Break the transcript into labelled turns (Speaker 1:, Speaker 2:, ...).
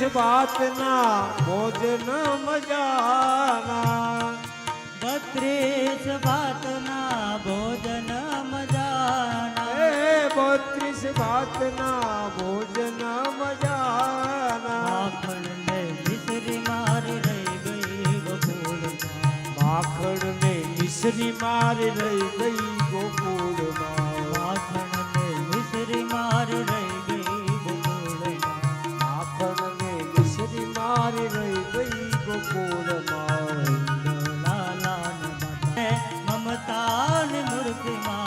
Speaker 1: ભાતના ભોજન મજાના.
Speaker 2: બત્રીસ ભાતના ભોજન મજાના.
Speaker 1: એ બત્રીસ ભાતના ભોજન મજાના.
Speaker 2: માખણ ને મિશ્રી મારી રહી ગઈ ગોકુળમાં.
Speaker 1: માખણ ને મિશ્રી મારી રહી ગઈ ગોકુળમાં. প্রেমা